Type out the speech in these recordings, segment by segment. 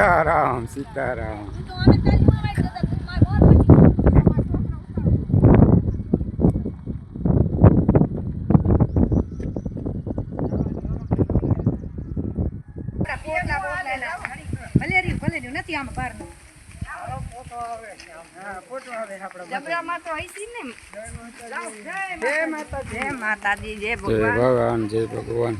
સીતારામ સીતારામ. નથી આમાં ને જય માતાજી જય જય ભગવાન. ભગવાન જય ભગવાન.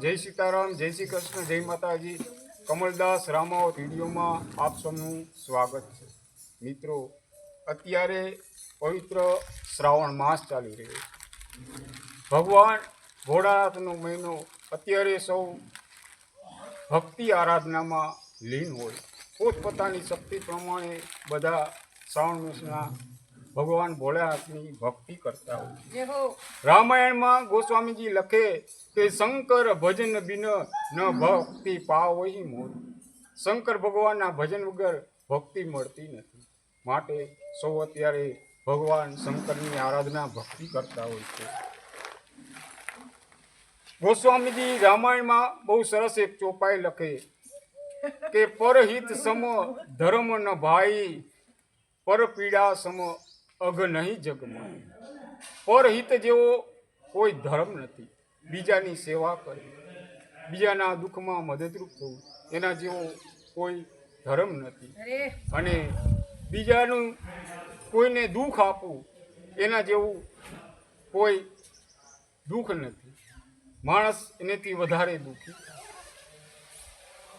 જય સીતારામ, જય શ્રી કૃષ્ણ, જય માતાજી. કમલદાસ રામાવત વિડીયોમાં આપ સૌનું સ્વાગત છે. મિત્રો, અત્યારે પવિત્ર શ્રાવણ માસ ચાલી રહ્યો છે. ભગવાન ભોળાનાથનો મહિનો અત્યારે સૌ ભક્તિ આરાધનામાં લીન હોય. પોતપોતાની શક્તિ પ્રમાણે બધા શ્રાવણ માસના ભગવાન ભોળાનાથની ભક્તિ કરતા હોય રામાયણમાં ગોસ્વામીજી લખે કે શંકર ભજન બિન ન ભક્તિ પાવહી મોર. શંકર ભગવાનના ભજન વગર ભક્તિ મળતી નથી. માટે સૌ અત્યારે ભગવાન શંકરની આરાધના ભક્તિ કરતા હોય છે. ગોસ્વામીજી રામાયણમાં બહુ સરસ એક ચોપાઈ લખે કે પરહિત સમ ધર્મ ન ભાઈ પર પીડા સમ અઘ નહીં જગમાં પરહિત જેવો કોઈ ધર્મ નથી. બીજાની સેવા કરવી. બીજાના દુઃખમાં મદદરૂપ થવું. એના જેવો કોઈ ધર્મ નથી. અને બીજાનું કોઈને દુઃખ આપવું એના જેવું કોઈ દુઃખ નથી. માણસ એનેથી વધારે દુઃખી.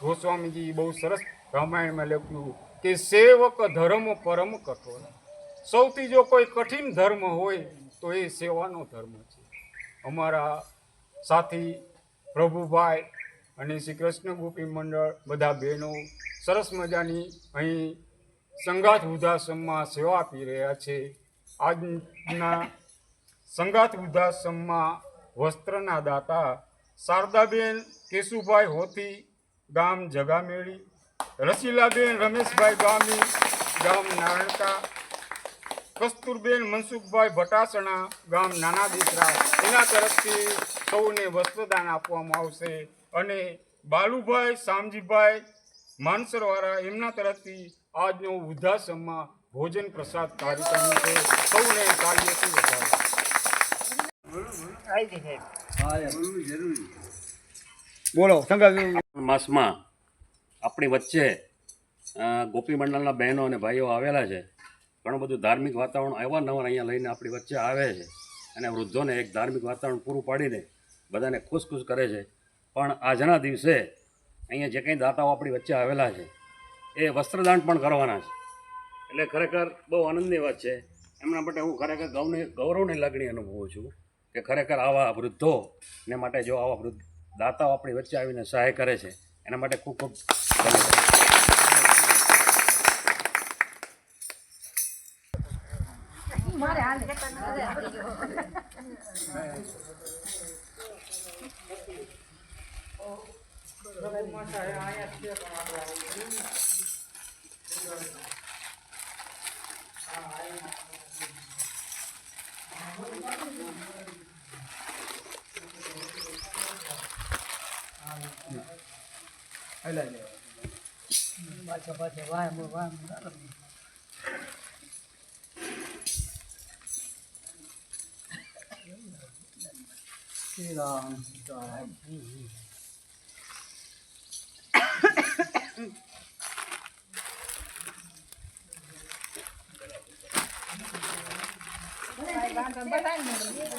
ગોસ્વામીજી બહુ સરસ રામાયણમાં લખ્યું કે સેવક ધર્મ પરમ કઠોર. સૌથી જો કોઈ કઠિન ધર્મ હોય, તો એ સેવાનો ધર્મ છે. અમારા સાથી પ્રભુભાઈ અને શ્રી કૃષ્ણ ગોપી મંડળ બધા બહેનો સરસ મજાની અહીં સંગાથ વૃદ્ધાશ્રમમાં સેવા આપી રહ્યા છે. આજના સંગાથ વૃદ્ધાશ્રમમાં વસ્ત્રના દાતા શારદાબેન કેશુભાઈ હોતી ગામ જગામેળી રસીલાબેન રમેશભાઈ ગામી, ગામ નારણકા કસ્તુરબેન મનસુખભાઈ ભટાસણા ગામ નાના દીકરા એના તરફથી સૌને વસ્ત્રદાન આપવામાં આવશે અને બાલુભાઈ શામજીભાઈ માનસરવાળા એમના તરફથી આજનો વૃદ્ધાશ્રમમાં ભોજન પ્રસાદ કાર્યક્રમ છે. સૌને કાર્યથી વધારે. બોલો માસમાં આપણી વચ્ચે ગોપી મંડળના બહેનો અને ભાઈઓ આવેલા છે. ઘણું બધું ધાર્મિક વાતાવરણ અવારનવાર અહીંયા લઈને આપણી વચ્ચે આવે છે. અને વૃદ્ધોને એક ધાર્મિક વાતાવરણ પૂરું પાડીને બધાને ખુશ ખુશ કરે છે. પણ આજના દિવસે અહીંયા જે કંઈ દાતાઓ આપણી વચ્ચે આવેલા છે, એ વસ્ત્રદાન પણ કરવાના છે. એટલે ખરેખર બહુ આનંદની વાત છે. એમના માટે હું ખરેખર ગૌને, ગૌરવની લાગણી અનુભવું છું કે ખરેખર આવા વૃદ્ધો ને માટે જો આવા વૃદ્ધ દાતાઓ આપણી વચ્ચે આવીને સહાય કરે છે, એના માટે ખૂબ ખૂબ ધન્યવાદ. Hay là Hãy subscribe cho kênh Ghiền Mì Gõ Để không bỏ lỡ những video hấp dẫn મારે હાલે રઘુમાતા એ આયા જ છે પણ આપણે હલાવો થકો હા હા અ, આને કોણ કો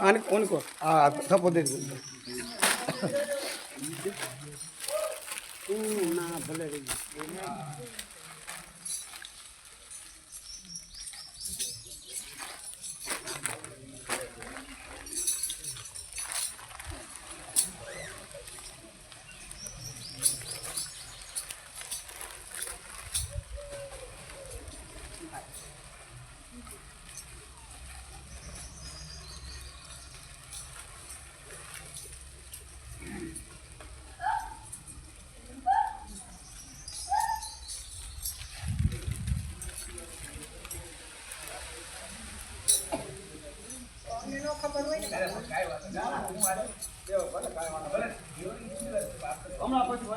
अनि उनको सपोर्ट હમણાં પછી